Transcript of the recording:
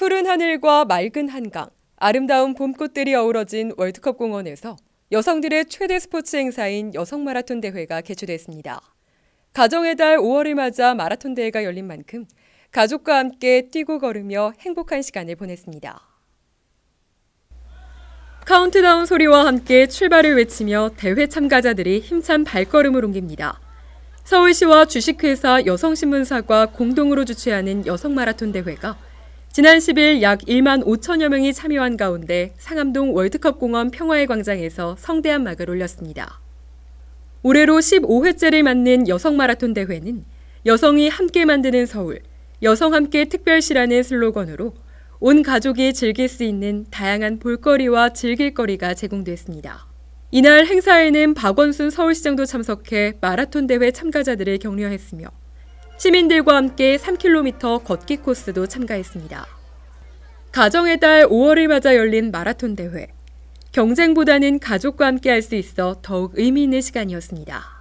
푸른 하늘과 맑은 한강, 아름다운 봄꽃들이 어우러진 월드컵 공원에서 여성들의 최대 스포츠 행사인 여성 마라톤 대회가 개최됐습니다. 가정의 달 5월을 맞아 마라톤 대회가 열린 만큼 가족과 함께 뛰고 걸으며 행복한 시간을 보냈습니다. 카운트다운 소리와 함께 출발을 외치며 대회 참가자들이 힘찬 발걸음을 옮깁니다. 서울시와 주식회사 여성신문사가 공동으로 주최하는 여성 마라톤 대회가 지난 10일 약 1만 5천여 명이 참여한 가운데 상암동 월드컵 공원 평화의 광장에서 성대한 막을 올렸습니다. 올해로 15회째를 맞는 여성 마라톤 대회는 여성이 함께 만드는 서울, 여성 함께 특별시라는 슬로건으로 온 가족이 즐길 수 있는 다양한 볼거리와 즐길거리가 제공됐습니다. 이날 행사에는 박원순 서울시장도 참석해 마라톤 대회 참가자들을 격려했으며 시민들과 함께 3km 걷기 코스도 참가했습니다. 가정의 달 5월을 맞아 열린 마라톤 대회. 경쟁보다는 가족과 함께 할 수 있어 더욱 의미 있는 시간이었습니다.